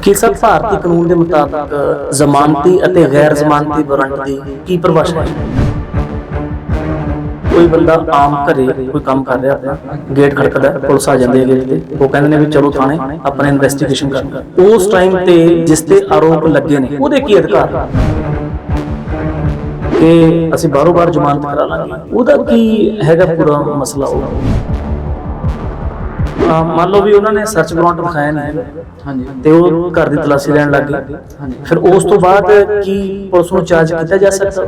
ਵਕੀਲ ਸਾਹਿਬ, ਭਾਰਤੀ ਕਾਨੂੰਨ ਦੇ ਮੁਤਾਬਕ ਜ਼ਮਾਨਤੀ ਅਤੇ ਗੈਰ ਜ਼ਮਾਨਤੀ ਵਾਰੰਟ ਦੀ ਕੀ ਪਰਿਭਾਸ਼ਾ ਹੈ? ਕੋਈ ਬੰਦਾ ਆਮ ਘਰੇ ਕੋਈ ਕੰਮ ਕਰ ਰਿਹਾ ਆਪਣਾ ਗੇਟ ਖੜਕਦਾ, ਪੁਲਿਸ ਆ ਜਾਂਦੀ ਹੈ ਗੇਟ ਤੇ, ਉਹ ਕਹਿੰਦੇ ਨੇ ਵੀ ਚਲੋ ਥਾਣੇ, ਆਪਣੇ ਇਨਵੈਸਟੀਗੇਸ਼ਨ ਕਰਨਾ ਉਸ ਟਾਈਮ ਤੇ ਜਿਸ ਤੇ ਆਰੋਪ ਲੱਗੇ ਨੇ, ਉਹਦੇ ਕੀ ਅਧਿਕਾਰ ਕਿ ਅਸੀਂ ਬਾਰੋ ਬਾਰ ਜ਼ਮਾਨਤ ਕਰਾ ਲਾਂਗੇ, ਉਹਦਾ ਕੀ ਹੈਗਾ ਪੂਰਾ ਮਸਲਾ ਉਹ? ਮੰਨ ਲਓ ਵੀ ਉਹਨਾਂ ਨੇ ਸਰਚ ਵਾਰੰਟ ਦਿਖਾਇਆ ਨਹੀਂ। ਹੈਗਾ ਹਾਂਜੀ। ਤੇ ਉਹ ਘਰ ਦੀ ਤਲਾਸ਼ੀ ਲੈਣ ਲੱਗ ਗਏ। ਹਾਂਜੀ। ਫਿਰ ਉਸ ਤੋਂ ਬਾਅਦ ਕੀ ਪੁਲਿਸ ਨੂੰ ਚਾਰਜ ਕੀਤਾ ਜਾ ਸਕਦਾ?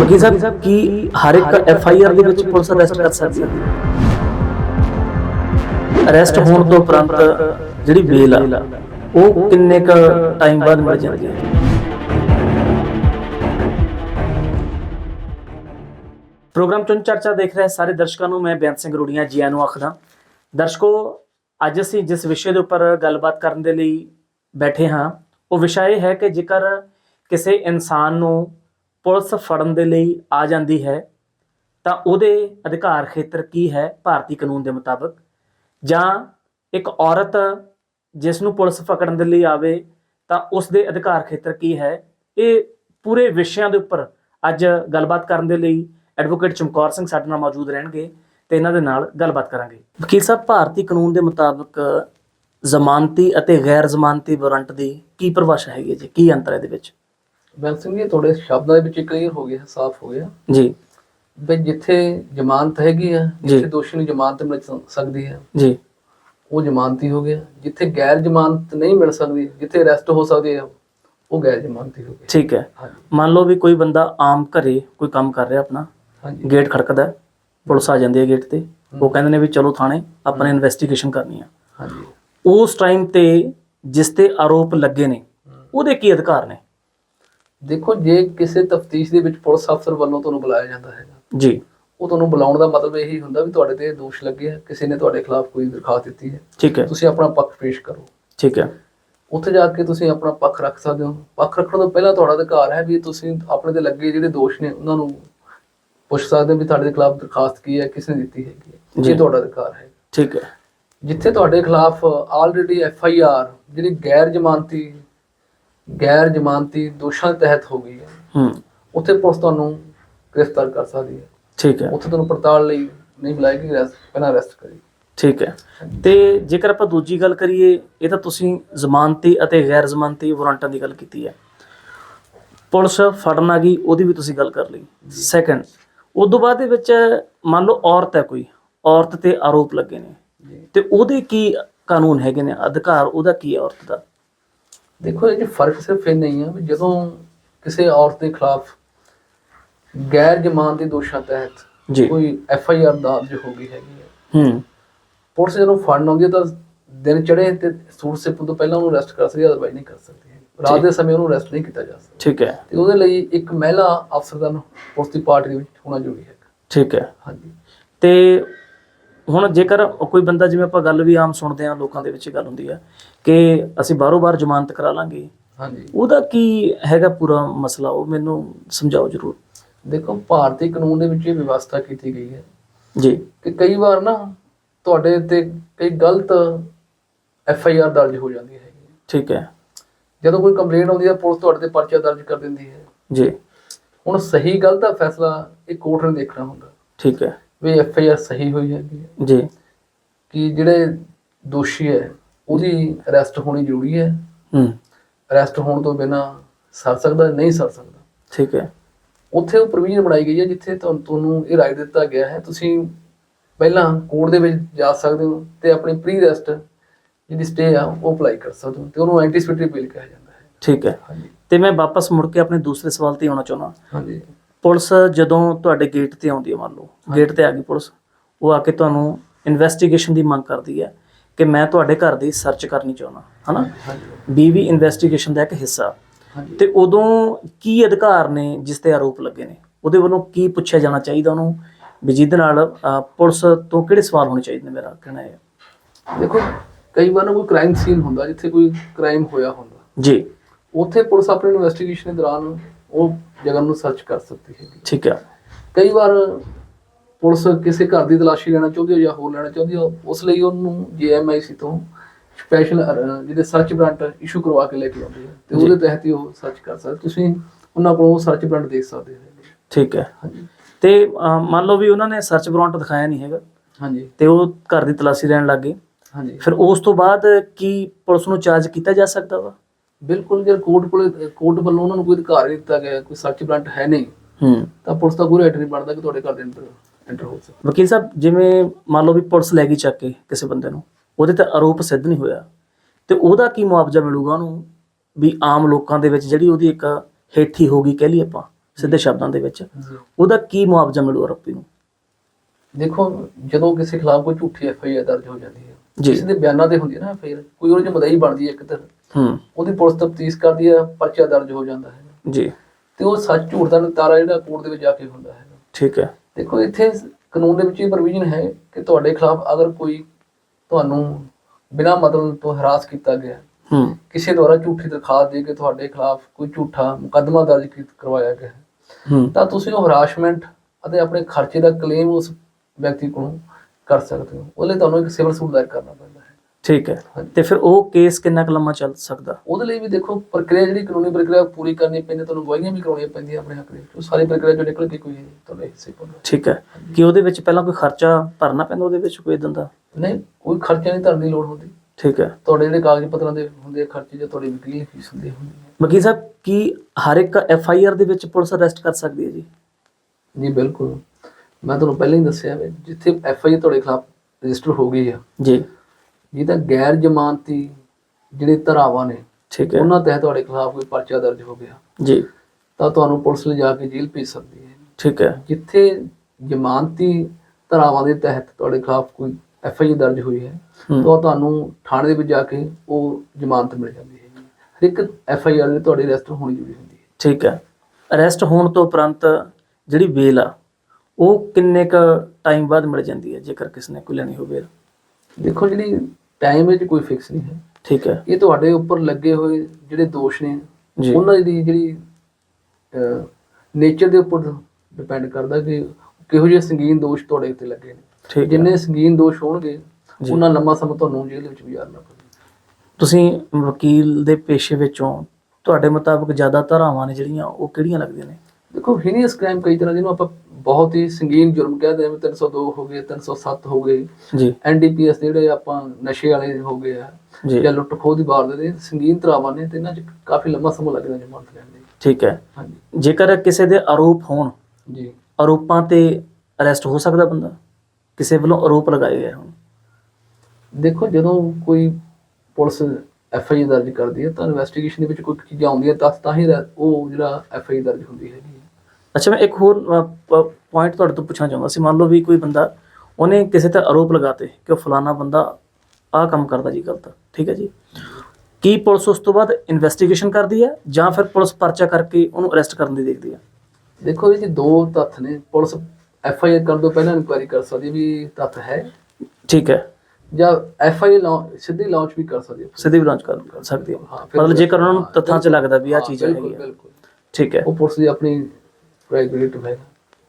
ਵਕੀਲ ਸਾਹਿਬ ਕੀ ਹਰ ਇੱਕ ਐਫ ਆਈ ਆਰ ਦੇ ਵਿੱਚ ਪੁਲਿਸ ਅਰੈਸਟ ਕਰ ਸਕਦੀ ਹੈ? ਅਰੈਸਟ ਹੋਣ ਤੋਂ ਉਪਰੰਤ ਜਿਹੜੀ ਬੇਲ ਆ ਉਹ ਕਿੰਨੇ ਕ ਟਾਈਮ ਬਾਅਦ ਮਿਲ ਜਾਂਦੀ ਹੈ? ਪ੍ਰੋਗਰਾਮ ਚੁਣ ਚਰਚਾ ਦੇਖ ਰਹੇ ਸਾਰੇ ਦਰਸ਼ਕਾਂ ਨੂੰ, ਮੈਂ ਬੇਅੰਤ ਸਿੰਘ ਰੂੜੀਆਂ ਜੀ ਨੂੰ ਆਖਦਾ। ਦਰਸ਼ਕੋ, ਅੱਜ ਅਸੀਂ ਜਿਸ ਵਿਸ਼ੇ ਦੇ ਉੱਪਰ ਗੱਲਬਾਤ ਕਰਨ ਦੇ ਲਈ ਬੈਠੇ ਹਾਂ, ਉਹ ਵਿਸ਼ਾ ਇਹ ਹੈ ਕਿ ਜੇਕਰ ਕਿਸੇ ਇਨਸਾਨ ਨੂੰ ਪੁਲਿਸ ਫੜਨ ਦੇ ਲਈ ਆ ਜਾਂਦੀ ਹੈ, ਤਾਂ ਉਹਦੇ ਅਧਿਕਾਰ ਖੇਤਰ ਕੀ ਹੈ ਭਾਰਤੀ ਕਾਨੂੰਨ ਦੇ ਮੁਤਾਬਕ? ਜਾਂ ਇੱਕ ਔਰਤ ਜਿਸ ਨੂੰ ਪੁਲਿਸ ਪਕੜਨ ਦੇ ਲਈ ਆਵੇ, ਤਾਂ ਉਸ ਦੇ ਅਧਿਕਾਰ ਖੇਤਰ ਕੀ ਹੈ? ਇਹ ਪੂਰੇ ਵਿਸ਼ਿਆਂ ਦੇ ਉੱਪਰ ਅੱਜ ਗੱਲਬਾਤ ਕਰਨ ਦੇ ਲਈ ਐਡਵੋਕੇਟ ਚਮਕੌਰ ਸਿੰਘ ਸਾਡੇ ਨਾਲ ਮੌਜੂਦ ਰਹਿਣਗੇ ਤੇ ਇਹਨਾਂ ਦੇ ਨਾਲ ਗੱਲਬਾਤ ਕਰਾਂਗੇ। ਵਕੀਲ ਸਾਹਿਬ ਭਾਰਤੀ ਕਾਨੂੰਨ ਦੇ ਮੁਤਾਬਕ ਜ਼ਮਾਨਤੀ ਅਤੇ ਗੈਰ ਜ਼ਮਾਨਤੀ ਵਾਰੰਟ ਦੀ ਕੀ ਪਰਿਭਾਸ਼ਾ ਹੈਗੀ ਹੈ ਜੀ? ਕੀ ਅੰਤਰ ਹੈ ਇਹਦੇ ਵਿੱਚ? ਬੈਂਕ ਸਿੰਘ ਜੀ ਤੁਹਾਡੇ ਸ਼ਬਦਾਂ ਦੇ ਵਿੱਚ ਕਲੀਅਰ ਹੋ ਗਿਆ ਸਾਫ਼ ਹੋ ਗਿਆ। ਜੀ। ਵੀ ਜਿੱਥੇ ਜ਼ਮਾਨਤ ਹੈਗੀ ਆ। ਜਿੱਥੇ ਦੋਸ਼ੀ ਨੂੰ ਜ਼ਮਾਨਤ ਮਿਲ ਸਕਦੀ ਹੈ ਜੀ। ਉਹ ਜ਼ਮਾਨਤੀ ਹੋ ਗਿਆ। ਜਿੱਥੇ ਗੈਰ ਜ਼ਮਾਨਤ ਨਹੀਂ ਮਿਲ ਸਕਦੀ ਜਿੱਥੇ ਅਰੈਸਟ ਹੋ ਸਕਦੀ ਹੈ ਉਹ ਗੈਰ ਜ਼ਮਾਨਤੀ ਹੋ ਗਿਆ। ਠੀਕ ਹੈ। ਮੰਨ ਲਓ ਵੀ ਕੋਈ ਬੰਦਾ ਆਮ ਘਰੇ ਕੋਈ ਕੰਮ ਕਰ ਰਿਹਾ ਆਪਣਾ ਹਾਂਜੀ। ਗੇਟ ਖੜਕਦਾ ਹੈ, ਪੁਲਿਸ ਆ ਜਾਂਦੀ ਹੈ ਗੇਟ ਤੇ। ਉਹ ਕਹਿੰਦੇ ਨੇ ਵੀ ਚਲੋ ਥਾਣੇ ਆਪਣਾ ਇਨਵੈਸਟੀਗੇਸ਼ਨ ਕਰਨੀ ਆ। ਹਾਂਜੀ। ਉਸ ਟਾਈਮ ਤੇ ਜਿਸ ਤੇ ਆਰੋਪ ਲੱਗੇ ਨੇ ਉਹਦੇ ਕੀ ਅਧਿਕਾਰ ਨੇ? ਦੇਖੋ ਜੇ ਕਿਸੇ ਤਫਤੀਸ਼ ਦੇ ਵਿੱਚ ਪੁਲਿਸ ਅਫਸਰ ਵੱਲੋਂ ਤੁਹਾਨੂੰ ਬੁਲਾਇਆ ਜਾਂਦਾ ਹੈਗਾ ਜੀ। ਉਹ ਤੁਹਾਨੂੰ ਬੁਲਾਉਣ ਦਾ ਮਤਲਬ ਇਹੀ ਹੁੰਦਾ ਵੀ ਤੁਹਾਡੇ ਤੇ ਦੋਸ਼ ਲੱਗੇ ਆ ਕਿਸੇ ਨੇ ਤੁਹਾਡੇ ਖਿਲਾਫ ਕੋਈ ਦਰਖਾਸਤ ਦਿੱਤੀ ਹੈ। ਠੀਕ ਹੈ। ਤੁਸੀਂ ਆਪਣਾ ਪੱਖ ਪੇਸ਼ ਕਰੋ। ਠੀਕ ਹੈ। ਉੱਥੇ ਜਾ ਕੇ ਤੁਸੀਂ ਆਪਣਾ ਪੱਖ ਰੱਖ ਸਕਦੇ ਹੋ। ਪੱਖ ਰੱਖਣ ਤੋਂ ਪਹਿਲਾਂ ਤੁਹਾਡਾ ਅਧਿਕਾਰ ਹੈ ਵੀ ਤੁਸੀਂ ਆਪਣੇ ਤੇ ਲੱਗੇ ਜਿਹੜੇ ਦੋਸ਼ ਨੇ ਉਹਨਾਂ ਨੂੰ ਪੁੱਛ ਸਕਦੇ ਹੋ ਵੀ ਤੁਹਾਡੇ ਖਿਲਾਫ ਦਰਖਾਸਤ ਕੀ ਹੈ ਕਿਸ ਨੇ ਦਿੱਤੀ ਹੈਗੀ ਹੈ ਜੀ। ਤੁਹਾਡਾ ਅਧਿਕਾਰ ਹੈ। ਠੀਕ ਹੈ। ਜਿੱਥੇ ਤੁਹਾਡੇ ਖਿਲਾਫ ਆਲਰੇਡੀ ਐਫ ਆਈ ਆਰ ਜਿਹੜੀ ਗੈਰ ਜ਼ਮਾਨਤੀ ਗੈਰ ਜ਼ਮਾਨਤੀ ਦੋਸ਼ਾਂ ਦੇ ਤਹਿਤ ਹੋ ਗਈ ਹੈ ਹੂੰ। ਉੱਥੇ ਪੁਲਿਸ ਤੁਹਾਨੂੰ ਗ੍ਰਿਫਤਾਰ ਕਰ ਸਕਦੀ ਹੈ। ਠੀਕ ਹੈ। ਉੱਥੇ ਤੁਹਾਨੂੰ ਪੜਤਾਲ ਲਈ ਨਹੀਂ ਬੁਲਾਏਗੀ ਪਹਿਲਾਂ ਅਰੈਸਟ ਕਰੀ। ਠੀਕ ਹੈ। ਤੇ ਜੇਕਰ ਆਪਾਂ ਦੂਜੀ ਗੱਲ ਕਰੀਏ ਇਹ ਤਾਂ ਤੁਸੀਂ ਜ਼ਮਾਨਤੀ ਅਤੇ ਗੈਰ ਜ਼ਮਾਨਤੀ ਵਾਰੰਟਾਂ ਦੀ ਗੱਲ ਕੀਤੀ ਹੈ। ਪੁਲਿਸ ਫੜਨ ਆ ਗਈ ਉਹਦੀ ਵੀ ਤੁਸੀਂ ਗੱਲ ਕਰ ਲਈ। ਸੈਕੰਡ ਉਸ ਤੋਂ ਬਾਅਦ ਦੇ ਵਿੱਚ ਮੰਨ ਲਓ ਔਰਤ ਹੈ ਕੋਈ ਔਰਤ ਤੇ ਆਰੋਪ ਲੱਗੇ ਨੇ। ਤੇ ਉਹਦੇ ਕੀ ਕਾਨੂੰਨ ਹੈਗੇ ਨੇ? ਅਧਿਕਾਰ ਉਹਦਾ ਕੀ ਹੈ ਔਰਤ ਦਾ? ਦੇਖੋ ਇਹ ਫ਼ਰਕ ਸਿਰਫ ਇਹ ਨਹੀਂ ਹੈ ਵੀ ਜਦੋਂ ਕਿਸੇ ਔਰਤ ਦੇ ਖਿਲਾਫ ਗੈਰ ਜ਼ਮਾਨਤੀ ਦੋਸ਼ਾਂ ਤਹਿਤ ਕੋਈ ਐਫ ਆਈ ਆਰ ਦਰਜ ਹੋ ਗਈ ਹੈਗੀ ਹੈ। ਹੂੰ। ਪੁਲਿਸ ਜਦੋਂ ਫੜਨ ਆਉਂਦੀ ਹੈ ਤਾਂ ਦਿਨ ਚੜੇ ਤੇ ਸੂਟ ਸਿਪਣ ਤੋਂ ਪਹਿਲਾਂ ਉਹਨੂੰ ਅਰੈਸਟ ਕਰ ਸਕਦੀ ਹੈ ਅਦਰਵਾਈਜ਼ ਨਹੀਂ ਕਰ ਸਕਦੀ। ਰਾਤ ਦੇ ਸਮੇਂ ਉਹਨੂੰ ਅਰੈਸਟ ਨਹੀਂ ਕੀਤਾ ਜਾ ਸਕਦਾ। ਠੀਕ ਹੈ। ਤੇ ਉਹਦੇ ਲਈ ਇੱਕ ਮਹਿਲਾ ਅਫਸਰ ਦਾ ਪੁਲਿਸ ਦੀ ਪਾਰਟੀ ਦੇ ਵਿੱਚ ਹੋਣਾ ਜ਼ਰੂਰੀ ਹੈ। ਠੀਕ ਹੈ। ਹਾਂਜੀ। ਤੇ ਹੁਣ ਜੇਕਰ ਕੋਈ ਬੰਦਾ ਜਿਵੇਂ ਆਪਾਂ ਗੱਲ ਵੀ ਆਮ ਸੁਣਦੇ ਆ ਲੋਕਾਂ ਦੇ ਵਿੱਚ ਗੱਲ ਹੁੰਦੀ ਆ ਕਿ ਅਸੀਂ ਬਾਰੋ ਬਾਰ ਜ਼ਮਾਨਤ ਕਰਾ ਲਾਂਗੇ। ਹਾਂਜੀ। ਉਹਦਾ ਕੀ ਹੈਗਾ ਪੂਰਾ ਮਸਲਾ? ਉਹ ਮੈਨੂੰ ਸਮਝਾਓ ਜਰੂਰ। ਦੇਖੋ ਭਾਰਤੀ ਕਾਨੂੰਨ ਦੇ ਵਿੱਚ ਇਹ ਵਿਵਸਥਾ ਕੀਤੀ ਗਈ ਹੈ ਜੀ। ਕਿ ਕਈ ਵਾਰ ਨਾ ਤੁਹਾਡੇ ਤੇ ਕਈ ਗਲਤ ਐਫ ਆਈ ਆਰ ਦਰਜ ਹੋ ਜਾਂਦੀ ਹੈ। ਠੀਕ ਹੈ। ਜਦੋਂ ਕੋਈ ਕੰਪਲੇਂਟ ਆਉਂਦੀ ਹੈ ਪੁਲਿਸ ਤੁਹਾਡੇ ਤੇ ਪਰਚਾ ਦਰਜ ਕਰ ਦਿੰਦੀ ਹੈ। ਜੀ। ਹੁਣ ਸਹੀ ਗਲਤ ਦਾ ਫੈਸਲਾ ਇਹ ਕੋਰਟ ਨੇ ਦੇਖਣਾ ਹੁੰਦਾ। ਠੀਕ ਹੈ। ਵੀ ਐਫ ਆਈ ਆਰ ਸਹੀ ਹੋਈ ਹੈਗੀ ਹੈ ਜੀ। ਕਿ ਜਿਹੜੇ ਦੋਸ਼ੀ ਹੈ ਉਹਦੀ ਅਰੈਸਟ ਹੋਣੀ ਜ਼ਰੂਰੀ ਹੈ। ਹੂੰ। ਅਰੈਸਟ ਹੋਣ ਤੋਂ ਬਿਨਾ ਸਰ ਸਕਦਾ ਨਹੀਂ ਸਰ ਸਕਦਾ। ਠੀਕ ਹੈ। ਉੱਥੇ ਉਹ ਪ੍ਰੋਵੀਜ਼ਨ ਬਣਾਈ ਗਈ ਹੈ ਜਿੱਥੇ ਤੁਹਾਨੂੰ ਤੁਹਾਨੂੰ ਇਹ ਰਾਈਟ ਦਿੱਤਾ ਗਿਆ ਹੈ ਤੁਸੀਂ ਪਹਿਲਾਂ ਕੋਰਟ ਦੇ ਵਿੱਚ ਜਾ ਸਕਦੇ ਹੋ ਤੇ ਆਪਣੀ ਪ੍ਰੀ ਅਰੈਸਟ ਜਿਹਦੀ ਸਟੇ ਆ ਉਹ ਅਪਲਾਈ ਕਰ ਸਕਦੇ ਹੋ। ਤੇ ਉਹਨੂੰ ਐਂਟੀਸਿਪੇਟਰੀ ਬਿਲ ਕਿਹਾ ਜਾਂਦਾ ਹੈ। ਠੀਕ ਹੈ। ਹਾਂਜੀ। ਤੇ ਮੈਂ ਵਾਪਸ ਮੁੜ ਕੇ ਆਪਣੇ ਦੂਸਰੇ ਸਵਾਲ ਤੇ ਆਉਣਾ ਚਾਹੁੰਦਾ। ਹਾਂਜੀ। ਪੁਲਿਸ ਜਦੋਂ ਤੁਹਾਡੇ ਗੇਟ ਤੇ ਆਉਂਦੀ ਹੈ ਮੰਨ ਲਓ ਗੇਟ ਤੇ ਆ ਗਈ ਪੁਲਿਸ ਉਹ ਆ ਕੇ ਤੁਹਾਨੂੰ ਇਨਵੈਸਟੀਗੇਸ਼ਨ ਦੀ ਮੰਗ ਕਰਦੀ ਹੈ ਕਿ ਮੈਂ ਤੁਹਾਡੇ ਘਰ ਦੀ ਸਰਚ ਕਰਨੀ ਚਾਹੁੰਦਾ ਹਨਾ? ਹਾਂਜੀ। ਵੀ ਵੀ ਇਨਵੈਸਟੀਗੇਸ਼ਨ ਦਾ ਇੱਕ ਹਿੱਸਾ। ਤੇ ਉਦੋਂ ਕੀ ਅਧਿਕਾਰ ਨੇ ਜਿਸ ਤੇ ਆਰੋਪ ਲੱਗੇ ਨੇ? ਉਹਦੇ ਵੱਲੋਂ ਕੀ ਪੁੱਛਿਆ ਜਾਣਾ ਚਾਹੀਦਾ ਉਹਨੂੰ? ਵੀ ਜਿਹਦੇ ਨਾਲ ਪੁਲਿਸ ਤੋਂ ਕਿਹੜੇ ਸਵਾਲ ਹੋਣੇ ਚਾਹੀਦੇ ਨੇ ਮੇਰਾ ਕਹਿਣਾ ਹੈ ਦੇਖੋ ਕਈ ਵਾਰ ਨਾ ਕੋਈ ਕ੍ਰਾਈਮ ਸੀਨ ਹੁੰਦਾ ਜਿੱਥੇ ਕੋਈ ਕ੍ਰਾਈਮ ਹੋਇਆ ਹੁੰਦਾ। ਜੀ। ਉੱਥੇ ਪੁਲਿਸ ਆਪਣੀ ਇਨਵੈਸਟੀਗੇਸ਼ਨ ਦੇ ਦੌਰਾਨ ਉਹ ਜਗ੍ਹਾ ਨੂੰ ਸਰਚ ਕਰ ਸਕਦੀ ਹੈ ਠੀਕ ਹੈ ਕਈ ਵਾਰ ਪੁਲਿਸ ਕਿਸੇ ਘਰ ਦੀ ਤਲਾਸ਼ੀ ਲੈਣਾ ਚਾਹੁੰਦੀ ਹੈ ਜਾਂ ਹੋਰ ਲੈਣਾ ਚਾਹੁੰਦੀ ਹੈ ਉਸ ਲਈ ਉਹਨੂੰ ਜੀਐਮਆਈਸੀ ਤੋਂ ਸਪੈਸ਼ਲ ਜਿਹੜੇ ਸਰਚ ਵਾਰੰਟ ਇਸ਼ੂ ਕਰਵਾ ਕੇ ਲੈ ਕੇ ਆਉਂਦੇ ਆ। ਤੇ ਉਹਦੇ ਤਹਿਤ ਹੀ ਉਹ ਸਰਚ ਕਰ ਸਕਦੇ। ਤੁਸੀਂ ਉਹਨਾਂ ਕੋਲੋਂ ਸਰਚ ਵਾਰੰਟ ਦੇਖ ਸਕਦੇ ਹੋ ਠੀਕ ਹੈ ਹਾਂਜੀ। ਤੇ ਮੰਨ ਲਓ ਵੀ ਉਹਨਾਂ ਨੇ ਸਰਚ ਵਾਰੰਟ ਦਿਖਾਇਆ ਨਹੀਂ ਹੈਗਾ। ਹਾਂਜੀ। ਤੇ ਉਹ ਘਰ ਦੀ ਤਲਾਸ਼ੀ ਲੈਣ ਲੱਗ ਗਏ। ਹਾਂਜੀ। ਫਿਰ ਉਸ ਤੋਂ ਬਾਅਦ ਕੀ ਪੁਲਿਸ ਨੂੰ ਚਾਰਜ ਕੀਤਾ ਜਾ ਸਕਦਾ ਵਾ? ਬਿਲਕੁਲ ਜੇ ਕੋਰਟ ਕੋਲੇ ਕੋਰਟ ਵੱਲੋਂ ਉਹਨਾਂ ਨੂੰ ਕੋਈ ਅਧਿਕਾਰ ਨਹੀਂ ਦਿੱਤਾ ਗਿਆ ਕੋਈ ਸਰਚ ਵਾਰੰਟ ਹੈ ਨਹੀਂ ਹੂੰ। ਤਾਂ ਪੁਲਿਸ ਦਾ ਕੋਈ ਰਾਈਟ ਨਹੀਂ ਬਣਦਾ ਕਿ ਤੁਹਾਡੇ ਘਰ ਦੇ ਅੰਦਰ ਐਂਟਰ ਹੋ ਸਕੇ। ਵਕੀਲ ਸਾਹਿਬ ਜਿਵੇਂ ਮੰਨ ਲਓ ਵੀ ਪੁਲਿਸ ਲੈ ਗਈ ਚੱਕ ਕੇ ਕਿਸੇ ਬੰਦੇ ਨੂੰ ਉਹਦੇ ਤੇ ਆਰੋਪ ਸਿੱਧ ਨਹੀਂ ਹੋਇਆ। ਤੇ ਉਹਦਾ ਕੀ ਮੁਆਵਜ਼ਾ ਮਿਲੂਗਾ ਉਹਨੂੰ? ਵੀ ਆਮ ਲੋਕਾਂ ਦੇ ਵਿੱਚ ਜਿਹੜੀ ਉਹਦੀ ਇੱਕ ਹੇਠੀ ਹੋ ਗਈ ਕਹਿ ਲਈ ਆਪਾਂ ਸਿੱਧੇ ਸ਼ਬਦਾਂ ਦੇ ਵਿੱਚ ਉਹਦਾ ਕੀ ਮੁਆਵਜ਼ਾ ਮਿਲੂ ਆਰੋਪੀ ਨੂੰ? ਦੇਖੋ ਜਦੋਂ ਕਿਸੇ ਖਿਲਾਫ ਕੋਈ ਝੂਠੀ ਐਫ ਆਈ ਆਰ ਦਰਜ ਹੋ ਜਾਂਦੀ ਹੈ ਜੀ। ਦੇ ਬਿਆਨਾਂ ਤੇ ਹੁੰਦੀ ਹੈ ਨਾ ਫਿਰ ਕੋਈ ਉਹਦੇ ਚ ਮਦਈ ਬਣਦੀ ਹੈ ਇੱਕ ਤਰ੍ਹਾਂ। ਹੂੰ। ਉਹਦੀ ਪੁਲਿਸ ਤਫਤੀਸ਼ ਕਰਦੀ ਹੈ ਪਰਚਾ ਦਰਜ ਹੋ ਜਾਂਦਾ ਹੈ। ਜੀ। ਤੇ ਉਹ ਸੱਚ ਝੂਠ ਦਾ ਨਿਤਾਰਾ ਜਿਹੜਾ ਕੋਰਟ ਦੇ ਵਿੱਚ ਜਾ ਕੇ ਹੁੰਦਾ ਹੈ। ਠੀਕ ਹੈ। ਦੇਖੋ ਇੱਥੇ ਕਾਨੂੰਨ ਦੇ ਵਿੱਚ ਇਹ ਪ੍ਰੋਵੀਜ਼ਨ ਹੈ ਕਿ ਤੁਹਾਡੇ ਖਿਲਾਫ ਅਗਰ ਕੋਈ ਤੁਹਾਨੂੰ ਬਿਨਾਂ ਮਤਲਬ ਤੋਂ ਹਰਾਸ ਕੀਤਾ ਗਿਆ ਹੂੰ। ਕਿਸੇ ਦੁਆਰਾ ਝੂਠੀ ਦਰਖਾਸਤ ਦੇ ਕੇ ਤੁਹਾਡੇ ਖਿਲਾਫ ਕੋਈ ਝੂਠਾ ਮੁਕੱਦਮਾ ਦਰਜ ਕਰਵਾਇਆ ਗਿਆ ਹੂੰ। ਤਾਂ ਤੁਸੀਂ ਉਹ ਹਰਾਸਮੈਂਟ ਅਤੇ ਆਪਣੇ ਖਰਚੇ ਦਾ ਕਲੇਮ ਉਸ ਵਿਅਕਤੀ ਕੋਲੋਂ ਕਰ ਸਕਦੇ ਹੋ। ਉਹਦੇ ਲਈ ਤੁਹਾਨੂੰ ਇੱਕ ਸਿਵਲ ਸੂਟ ਦਾਇਰ ਕਰਨਾ ਪੈਂਦਾ ਹੈ। ਠੀਕ ਹੈ। ਤੇ ਫਿਰ ਉਹ ਕੇਸ ਕਿੰਨਾ ਕੁ ਲੰਮਾ ਚੱਲ ਸਕਦਾ? ਉਹਦੇ ਲਈ ਵੀ ਦੇਖੋ ਪ੍ਰਕਿਰਿਆ ਜਿਹੜੀ ਕਾਨੂੰਨੀ ਪ੍ਰਕਿਰਿਆ ਪੂਰੀ ਕਰਨੀ ਪੈਂਦੀ ਤੁਹਾਨੂੰ ਗਵਾਹੀਆਂ ਵੀ ਕਰਾਉਣੀਆਂ ਪੈਂਦੀਆਂ ਆਪਣੇ ਹੱਕ ਦੇ ਉਹ ਸਾਰੀ ਪ੍ਰਕਿਰਿਆ ਜੋ ਨਿਕਲ ਕੇ ਕੋਈ ਤੁਹਾਡੇ ਹਿੱਸੇ ਪਾਉਂਦਾ ਠੀਕ ਹੈ। ਕਿ ਉਹਦੇ ਵਿੱਚ ਪਹਿਲਾਂ ਕੋਈ ਖਰਚਾ ਭਰਨਾ ਪੈਂਦਾ ਉਹਦੇ ਵਿੱਚ ਕੋਈ ਇਦਾਂ ਦਾ ਨਹੀਂ ਕੋਈ ਖਰਚਾ ਨਹੀਂ ਧਰਨ ਦੀ ਲੋੜ ਹੁੰਦੀ। ਠੀਕ ਹੈ। ਤੁਹਾਡੇ ਜਿਹੜੇ ਕਾਗਜ਼ ਪੱਤਰਾਂ ਦੇ ਹੁੰਦੇ ਆ ਖਰਚੇ ਜਾਂ ਤੁਹਾਡੀ ਵਕੀਲ ਫੀਸ ਹੁੰਦੀ ਹੁੰਦੀ ਹੈ। ਵਕੀਲ ਸਾਹਿਬ ਕੀ ਹਰ ਇੱਕ ਐਫ ਆਈ ਆਰ ਦੇ ਵਿੱਚ ਪੁਲਿਸ ਅਰੈਸਟ ਕਰ ਸਕਦੀ ਹੈ ਜੀ? ਜੀ ਬਿਲਕੁਲ। ਮੈਂ ਤੁਹਾਨੂੰ ਪਹਿਲਾਂ ਹੀ ਦੱਸਿਆ ਵੀ ਜਿੱਥੇ ਐਫ ਆਈ ਤੁਹਾਡੇ ਖਿਲਾਫ ਰਜਿਸਟਰ ਹੋ ਗਈ ਆ ਜੀ। ਜਿਹਦਾ ਗੈਰ ਜ਼ਮਾਨਤੀ ਜਿਹੜੇ ਧਾਰਾਵਾਂ ਨੇ ਠੀਕ ਹੈ। ਉਹਨਾਂ ਤਹਿਤ ਤੁਹਾਡੇ ਖਿਲਾਫ ਕੋਈ ਪਰਚਾ ਦਰਜ ਹੋ ਗਿਆ। ਜੀ। ਤਾਂ ਤੁਹਾਨੂੰ ਪੁਲਿਸ ਲਿਜਾ ਕੇ ਜੇਲ੍ਹ ਭੇਜ ਸਕਦੀ ਹੈ। ਠੀਕ ਹੈ। ਜਿੱਥੇ ਜ਼ਮਾਨਤੀ ਧਾਰਾਵਾਂ ਦੇ ਤਹਿਤ ਤੁਹਾਡੇ ਖਿਲਾਫ ਕੋਈ ਐਫ ਆਈ ਦਰਜ ਹੋਈ ਹੈ। ਤਾਂ ਤੁਹਾਨੂੰ ਥਾਣੇ ਦੇ ਵਿੱਚ ਜਾ ਕੇ ਉਹ ਜ਼ਮਾਨਤ ਮਿਲ ਜਾਂਦੀ ਹੈ। ਹਰ ਇੱਕ ਐਫ ਆਈ ਆਰ ਦੇ ਤੁਹਾਡੀ ਰਜਿਸਟਰ ਹੋਣੀ ਜ਼ਰੂਰੀ ਹੁੰਦੀ ਹੈ। ਠੀਕ ਹੈ। ਅਰੈਸਟ ਹੋਣ ਤੋਂ ਉਪਰੰਤ ਜਿਹੜੀ ਬੇਲ ਆ ਉਹ ਕਿੰਨੇ ਕ ਟਾਈਮ ਬਾਅਦ ਮਿਲ ਜਾਂਦੀ ਹੈ ਜੇਕਰ ਕਿਸ ਨੇ ਕੋਈ ਲੈਣੀ ਹੋਵੇ। ਦੇਖੋ ਜਿਹੜੀ ਟਾਈਮ ਵਿੱਚ ਕੋਈ ਫਿਕਸ ਨਹੀਂ ਹੈ। ਠੀਕ ਹੈ। ਇਹ ਤੁਹਾਡੇ ਉੱਪਰ ਲੱਗੇ ਹੋਏ ਜਿਹੜੇ ਦੋਸ਼ ਨੇ ਉਹਨਾਂ ਦੀ ਜਿਹੜੀ ਨੇਚਰ ਦੇ ਉੱਪਰ ਡਿਪੈਂਡ ਕਰਦਾ ਕਿ ਕਿਹੋ ਜਿਹੇ ਸੰਗੀਨ ਦੋਸ਼ ਤੁਹਾਡੇ ਉੱਤੇ ਲੱਗੇ ਨੇ। ਠੀਕ ਜਿੰਨੇ ਸੰਗੀਨ ਦੋਸ਼ ਹੋਣਗੇ। ਉਹਨਾਂ ਲੰਮਾ ਸਮਾਂ ਤੁਹਾਨੂੰ ਜੇਲ੍ਹ ਵਿੱਚ ਗੁਜ਼ਾਰਨਾ ਪਵੇਗਾ ਤੁਸੀਂ ਵਕੀਲ ਦੇ ਪੇਸ਼ੇ ਵਿੱਚੋਂ ਤੁਹਾਡੇ ਮੁਤਾਬਕ ਜ਼ਿਆਦਾ ਧਾਰਾਵਾਂ ਨੇ ਜਿਹੜੀਆਂ ਉਹ ਕਿਹੜੀਆਂ ਲੱਗਦੀਆਂ ਨੇ? ਦੇਖੋ ਹੀਨੀਅਸ ਕ੍ਰਾਈਮ ਕਈ ਤਰ੍ਹਾਂ ਜਿਹਨੂੰ ਆਪਾਂ ਬਹੁਤ ਹੀ ਸੰਗੀਨ ਜੁਰਮ ਕਹਿੰਦੇ ਹਾਂ 302 ਹੋ ਗਏ 307 ਹੋ ਗਏ। ਜੀ। ਐਨਡੀਪੀਐਸ ਜਿਹੜੇ ਆਪਾਂ ਨਸ਼ੇ ਵਾਲੇ ਹੋ ਗਏ ਆ ਜੀ। ਲੁੱਟ ਖੋਹ ਦੀ ਵਾਰਦਾਤ ਦੇ ਸੰਗੀਨ ਧਾਰਾਵਾਂ ਨੇ ਤੇ ਇਹਨਾਂ 'ਚ ਕਾਫੀ ਲੰਮਾ ਸਮਾਂ ਲੱਗਦਾ ਜ਼ਮਾਨਤ ਲੈਣ ਲਈ ਠੀਕ ਹੈ। ਹਾਂਜੀ। ਜੇਕਰ ਕਿਸੇ ਦੇ ਆਰੋਪ ਹੋਣ ਜੀ। ਆਰੋਪਾਂ ਤੇ ਅਰੈਸਟ ਹੋ ਸਕਦਾ ਬੰਦਾ? ਕਿਸੇ ਵੱਲੋਂ ਆਰੋਪ ਲਗਾਏ ਗਏ ਹੋਣ? ਦੇਖੋ ਜਦੋਂ ਕੋਈ ਪੁਲਿਸ ਐਫ ਆਈ ਦਰਜ ਕਰਦੀ ਹੈ ਤਾਂ ਇਨਵੈਸਟੀਗੇਸ਼ਨ ਦੇ ਵਿੱਚ ਕੋਈ ਚੀਜ਼ਾਂ ਆਉਂਦੀਆਂ ਤਾਂ ਤਾਂ ਹੀ ਉਹ ਜਿਹੜਾ ਐਫ ਆਈ ਦਰਜ ਹੁੰਦੀ ਹੈਗੀ ਅੱਛਾ ਮੈਂ ਇੱਕ ਹੋਰ ਪੁਆਇੰਟ ਤੁਹਾਡੇ ਤੋਂ ਪੁੱਛਣਾ ਚਾਹੁੰਦਾ ਸੀ। ਮੰਨ ਲਓ ਵੀ ਕੋਈ ਬੰਦਾ ਉਹਨੇ ਕਿਸੇ ਤੇ ਆਰੋਪ ਲਗਾਤੇ ਕਿ ਉਹ ਫਲਾਣਾ ਬੰਦਾ ਆਹ ਕੰਮ ਕਰਦਾ ਜੀ ਗਲਤ ਠੀਕ ਹੈ ਜੀ? ਕੀ ਪੁਲਿਸ ਉਸ ਤੋਂ ਬਾਅਦ ਇਨਵੈਸਟੀਗੇਸ਼ਨ ਕਰਦੀ ਹੈ ਜਾਂ ਫਿਰ ਪੁਲਿਸ ਪਰਚਾ ਕਰਕੇ ਉਹਨੂੰ ਅਰੈਸਟ ਕਰਨ ਦੀ ਦੇਖਦੀ ਹੈ? ਦੇਖੋ ਜੀ ਦੋ ਤੱਥ ਨੇ। ਪੁਲਿਸ ਐਫ ਆਈ ਆਰ ਕਰਨ ਤੋਂ ਪਹਿਲਾਂ ਇਨਕੁਆਇਰੀ ਕਰ ਸਕਦੀ ਵੀ ਤੱਥ ਹੈ। ਠੀਕ ਹੈ। ਜਾਂ ਐਫ ਆਈ ਆਰ ਸਿੱਧੀ ਲਾਂਚ ਵੀ ਕਰ ਸਕਦੀ ਹੈ। ਸਿੱਧੀ ਵੀ ਲਾਂਚ ਕਰ ਸਕਦੀ ਹੈ। ਮਤਲਬ ਜੇਕਰ ਉਹਨਾਂ ਨੂੰ ਤੱਥਾਂ 'ਚ। ਲੱਗਦਾ ਵੀ ਹਾਂ, ਚੀਜ਼ ਹੈਗੀ ਹੈ। ਬਿਲਕੁਲ। ਠੀਕ ਹੈ। ਉਹ ਪੁਲਿਸ ਦੀ ਆਪਣੀ ਪ੍ਰੈਗਨੈਂਟ ਹੈ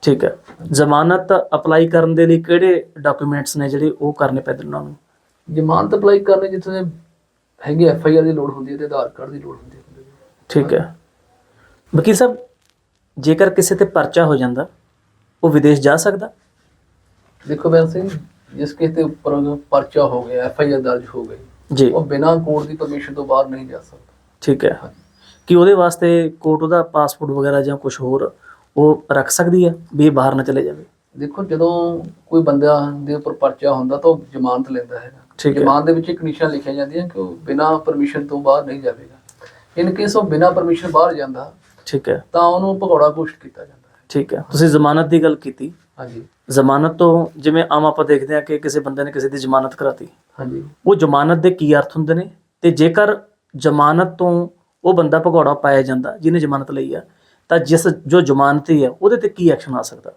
ਠੀਕ ਹੈ। ਜ਼ਮਾਨਤ ਅਪਲਾਈ ਕਰਨ ਦੇ ਲਈ ਕਿਹੜੇ ਡਾਕੂਮੈਂਟਸ ਨੇ ਜਿਹੜੇ ਉਹ ਕਰਨੇ ਪੈਂਦੇ ਉਹਨਾਂ ਨੂੰ? ਜ਼ਮਾਨਤ ਅਪਲਾਈ ਕਰਨੇ ਜਿੱਥੇ ਹੈਗੀ ਐਫ ਆਈ ਆਰ ਦੀ ਲੋੜ ਹੁੰਦੀ ਹੈ ਤੇ ਆਧਾਰ ਕਾਰਡ ਦੀ ਲੋੜ ਹੁੰਦੀ ਹੈ। ਠੀਕ ਹੈ। ਵਕੀਲ ਸਾਹਿਬ ਜੇਕਰ ਕਿਸੇ ਤੇ ਪਰਚਾ ਹੋ ਜਾਂਦਾ ਉਹ ਵਿਦੇਸ਼ ਜਾ ਸਕਦਾ? ਦੇਖੋ ਬੈਂਸ ਸਿੰਘ ਜਿਸ ਕਿਸੇ ਦੇ ਉੱਪਰ ਪਰਚਾ ਹੋ ਗਿਆ ਐਫ ਆਈ ਆਰ ਦਰਜ ਹੋ ਗਈ ਜੀ। ਉਹ ਬਿਨਾਂ ਕੋਰਟ ਦੀ ਪਰਮਿਸ਼ਨ ਤੋਂ ਬਾਹਰ ਨਹੀਂ ਜਾ ਸਕਦਾ। ਠੀਕ ਹੈ। ਕਿ ਉਹਦੇ ਵਾਸਤੇ ਕੋਰਟ ਉਹਦਾ ਪਾਸਪੋਰਟ ਵਗੈਰਾ ਜਾਂ ਕੁਝ ਹੋਰ ਉਹ ਰੱਖ ਸਕਦੀ ਹੈ ਵੀ ਇਹ ਬਾਹਰ ਨਾ ਚਲੇ ਜਾਵੇ। ਦੇਖੋ ਜਦੋਂ ਕੋਈ ਬੰਦਾ ਦੇ ਉੱਪਰ ਪਰਚਾ ਹੁੰਦਾ ਤਾਂ ਉਹ ਜ਼ਮਾਨਤ ਲੈਂਦਾ ਹੈ ਠੀਕ ਹੈ। ਜ਼ਮਾਨਤ ਦੇ ਵਿੱਚ ਇੱਕ ਨਿਸ਼ਾਨ ਲਿਖਿਆ ਜਾਂਦੀਆਂ ਕਿ ਉਹ ਬਿਨਾਂ ਪਰਮਿਸ਼ਨ ਤੋਂ ਬਾਹਰ ਨਹੀਂ ਜਾਵੇਗਾ। ਇਨ ਕੇਸ ਉਹ ਬਿਨਾਂ ਪਰਮਿਸ਼ਨ ਬਾਹਰ ਜਾਂਦਾ ਠੀਕ ਹੈ। ਤਾਂ ਉਹਨੂੰ ਭਗੌੜਾ ਘੋਸ਼ਿਤ ਕੀਤਾ ਜਾਂਦਾ ਹੈ। ਠੀਕ ਹੈ। ਤੁਸੀਂ ਜ਼ਮਾਨਤ ਦੀ ਗੱਲ ਕੀਤੀ। ਹਾਂਜੀ। ਜ਼ਮਾਨਤ ਤੋਂ ਜਿਵੇਂ ਆਮ ਆਪਾਂ ਦੇਖਦੇ ਹਾਂ ਕਿ ਕਿਸੇ ਬੰਦੇ ਨੇ ਕਿਸੇ ਦੀ ਜ਼ਮਾਨਤ ਕਰਾਤੀ। ਹਾਂਜੀ। ਉਹ ਜ਼ਮਾਨਤ ਦੇ ਕੀ ਅਰਥ ਹੁੰਦੇ ਨੇ? ਤੇ ਜੇਕਰ ਜ਼ਮਾਨਤ ਤੋਂ ਉਹ ਬੰਦਾ ਭਗੌੜਾ ਪਾਇਆ ਜਾਂਦਾ ਜਿਹਨੇ ਜ਼ਮਾਨਤ ਲਈ ਆ ਤਾਂ ਜਿਸ ਜੋ ਜ਼ਮਾਨਤੀ ਹੈ ਉਹਦੇ ਤੇ ਕੀ ਐਕਸ਼ਨ ਆ ਸਕਦਾ?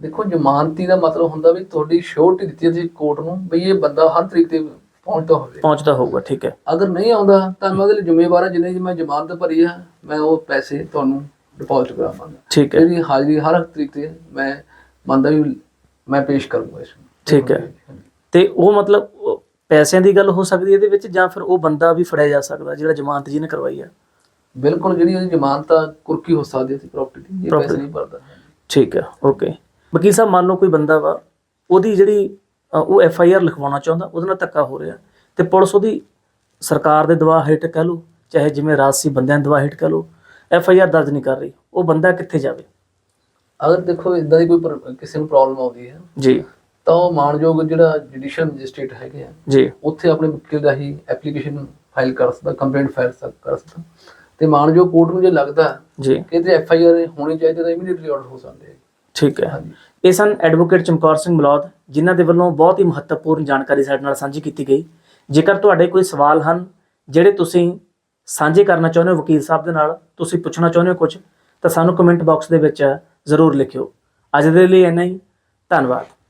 ਦੇਖੋ ਜ਼ਮਾਨਤੀ ਦਾ ਮਤਲਬ ਹੁੰਦਾ ਵੀ ਤੁਹਾਡੀ ਸ਼ੋਰਟੀ ਦਿੱਤੀ ਹੈ ਤੁਸੀਂ ਕੋਰਟ ਨੂੰ ਵੀ ਇਹ ਬੰਦਾ ਹਰ ਤਰੀਕ ਤੇ ਪਹੁੰਚਦਾ ਹੋਵੇ। ਪਹੁੰਚਦਾ ਹੋਊਗਾ ਠੀਕ ਹੈ। ਅਗਰ ਨਹੀਂ ਆਉਂਦਾ ਤਾਂ ਮੈਂ ਉਹਦੇ ਲਈ ਜ਼ਿੰਮੇਵਾਰ ਹਾਂ ਜਿੰਨੇ ਜੀ ਮੈਂ ਜ਼ਮਾਨਤ ਭਰੀ ਆ ਮੈਂ ਉਹ ਪੈਸੇ ਤੁਹਾਨੂੰ ਡਿਪੋਜ਼ਿਟ ਕਰਾਵਾਂਗਾ। ਠੀਕ ਹੈ। ਇਹਦੀ ਹਾਜ਼ਰੀ ਹਰ ਤਰੀਕ ਤੇ ਮੈਂ ਮੰਨਦਾ ਵੀ ਮੈਂ ਪੇਸ਼ ਕਰੂੰਗਾ ਇਸ ਨੂੰ। ਠੀਕ ਹੈ। ਤੇ ਉਹ ਮਤਲਬ ਪੈਸਿਆਂ ਦੀ ਗੱਲ ਹੋ ਸਕਦੀ ਹੈ ਇਹਦੇ ਵਿੱਚ ਜਾਂ ਫਿਰ ਉਹ ਬੰਦਾ ਵੀ ਫੜਿਆ ਜਾ ਸਕਦਾ ਜਿਹੜਾ ਜ਼ਮਾਨਤ ਜਿਹਨੇ ਕਰਵਾਈ ਹੈ? ਬਿਲਕੁਲ ਜਿਹੜੀ ਉਹਦੀ ਜ਼ਮਾਨਤ ਆ ਕੁਰਕੀ ਹੋ ਸਕਦੀ ਸੀ ਪ੍ਰਾਪਰਟੀ ਦੀ ਇਹ ਪੈਸੇ Property। ਨਹੀਂ ਭਰਦਾ। ਠੀਕ ਹੈ ਓਕੇ ਵਕੀਲ ਸਾਹਿਬ ਮੰਨ ਲਓ ਕੋਈ ਬੰਦਾ ਵਾ ਉਹਦੀ ਜਿਹੜੀ ਅ, ਉਹ ਐਫ ਆਈ ਆਰ ਲਿਖਵਾਉਣਾ ਚਾਹੁੰਦਾ ਉਹਦੇ ਨਾਲ ਧੱਕਾ ਹੋ ਰਿਹਾ ਤੇ ਪੁਲਿਸ ਉਹਦੀ ਸਰਕਾਰ ਦੇ ਦਬਾਅ ਹੇਠ ਕਹਿ ਲਓ ਚਾਹੇ ਜਿਵੇਂ ਰਾਜਸੀ ਬੰਦਿਆਂ ਦੇ ਦਬਾਅ ਹੇਠ ਕਹਿ ਲਓ ਐਫ ਆਈ ਆਰ ਦਰਜ ਨਹੀਂ ਕਰ ਰਹੀ ਉਹ ਬੰਦਾ ਕਿੱਥੇ ਜਾਵੇ? ਅਗਰ ਦੇਖੋ ਇਦਾਂ ਦੀ ਕੋਈ ਪਰ- ਕਿਸੇ ਨੂੰ ਪ੍ਰੋਬਲਮ ਆਉਂਦੀ ਹੈ ਜੀ। ਤਾਂ ਉਹ ਮਾਨਯੋਗ ਜਿਹੜਾ ਜੁਡੀਸ਼ੀਅਲ ਮੈਜਿਸਟ੍ਰੇਟ ਹੈਗੇ ਆ ਜੀ। ਉੱਥੇ ਆਪਣੇ ਵਕੀਲ ਦਾ ਹੀ ਐਪਲੀਕੇਸ਼ਨ ਫਾਈਲ ਕਰ ਸਕਦਾ ਕੰਪਲੇਂਟ ਫਾਈਲ ਕਰ ਸਕਦਾ। ਤੇ ਮਾਨਯੋਗ ਕੋਰਟ ਨੂੰ ਜੇ ਲੱਗਦਾ ਜੀ। ਕਿ ਇਹਦੇ ਐਫ ਆਈ ਆਰ ਹੋਣੀ ਚਾਹੀਦੀ ਤਾਂ ਇਮੀਡੀਏਟਲੀ ਆਰਡਰ ਹੋ ਸਕਦੇ ਠੀਕ ਹੈ। ਇਹ ਸਨ ਐਡਵੋਕੇਟ ਚਮਕੌਰ ਸਿੰਘ ਮਲੌਦ ਜਿਨ੍ਹਾਂ ਦੇ ਵੱਲੋਂ ਬਹੁਤ ਹੀ ਮਹੱਤਵਪੂਰਨ ਜਾਣਕਾਰੀ ਸਾਡੇ ਨਾਲ ਸਾਂਝੀ ਕੀਤੀ ਗਈ। ਜੇਕਰ ਤੁਹਾਡੇ ਕੋਈ ਸਵਾਲ ਹਨ ਜਿਹੜੇ ਤੁਸੀਂ ਸਾਂਝੇ ਕਰਨਾ ਚਾਹੁੰਦੇ ਹੋ ਵਕੀਲ ਸਾਹਿਬ ਦੇ ਨਾਲ ਤੁਸੀਂ ਪੁੱਛਣਾ ਚਾਹੁੰਦੇ ਹੋ ਕੁਝ ਤਾਂ ਸਾਨੂੰ ਕਮੈਂਟ ਬਾਕਸ ਦੇ ਵਿੱਚ ਜ਼ਰੂਰ ਲਿਖਿਓ। ਅੱਜ ਦੇ ਲਈ ਇੰਨਾ ਹੀ। ਧੰਨਵਾਦ।